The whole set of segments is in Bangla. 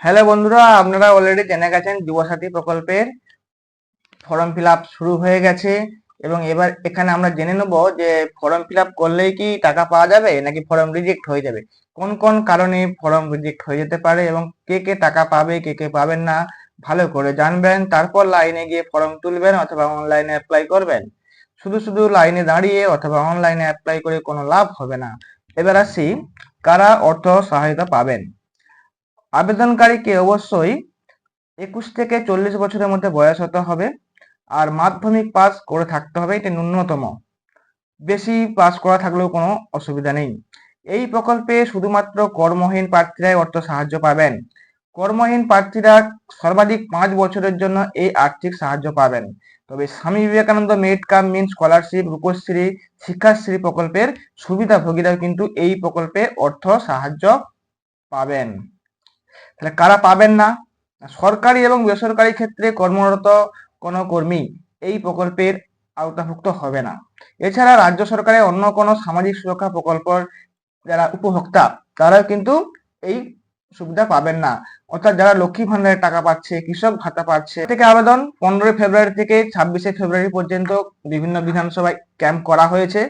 হ্যালো বন্ধুরা, আপনারা অলরেডি জেনে গেছেন যুবসাথী প্রকল্পের ফর্ম ফিল শুরু হয়ে গেছে এবং এবার এখানে আমরা জেনে নেব যে ফর্ম ফিল করলেই কি টাকা পাওয়া যাবে নাকি ফর্ম রিজেক্ট হয়ে যাবে? কোন কোন কারণে ফর্ম রিজেক্ট হয়ে যেতে পারে এবং কে কে টাকা পাবে, কে কে পাবেন না, ভালো করে জানবেন, তারপর লাইনে গিয়ে ফর্ম তুলবেন অথবা অনলাইনে অ্যাপ্লাই করবেন। শুধু শুধু লাইনে দাঁড়িয়ে অথবা অনলাইনে অ্যাপ্লাই করে কোনো লাভ হবে না। এবার আসি, কারা অর্থ সহায়তা পাবেন? আবেদনকারীকে অবশ্যই একুশ থেকে চল্লিশ বছরের মধ্যে বয়স হতে হবে আর মাধ্যমিক পাস করে থাকতে হবে, এটা ন্যূনতম। বেশি পাস করা থাকলেও কোনো অসুবিধা নেই। এই প্রকল্পে শুধুমাত্র কর্মহীন প্রার্থীরাই অর্থ সাহায্য পাবেন। কর্মহীন প্রার্থীরা সর্বাধিক পাঁচ বছরের জন্য এই আর্থিক সাহায্য পাবেন। তবে Swami Vivekananda merit cum means scholarship, Rupashree, Shikshashree প্রকল্পের সুবিধাভোগীরাও কিন্তু এই প্রকল্পে অর্থ সাহায্য পাবেন। তাহলে কারা পাবেন না? সরকারি এবং বেসরকারি ক্ষেত্রে কর্মরত কোনো কর্মী এই প্রকল্পের আওতাভুক্ত হবে না। এছাড়া রাজ্য সরকারের অন্য কোনো সামাজিক সুরক্ষা প্রকল্পের যারা উপভোক্তা, তারাও কিন্তু এই সুবিধা পাবেন না। অর্থাৎ যারা লক্ষ্মী ভান্ডারের টাকা পাচ্ছে, কৃষক ভাতা পাচ্ছে থেকে আবেদন পনেরোই ফেব্রুয়ারি থেকে ছাব্বিশে ফেব্রুয়ারি পর্যন্ত বিভিন্ন বিধানসভায় ক্যাম্প করা হয়েছে।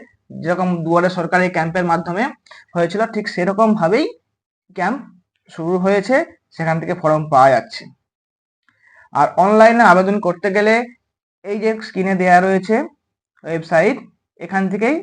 যেরকম দুয়ারে সরকারি ক্যাম্পের মাধ্যমে হয়েছিল, ঠিক সেরকম ভাবেই ক্যাম্প শুরু হয়েছে, সেখান থেকে ফর্ম পাওয়া যাচ্ছে। আর অনলাইনে আবেদন করতে গেলে এই যে স্ক্রিনে দেওয়া রয়েছে ওয়েবসাইট এখান থেকেই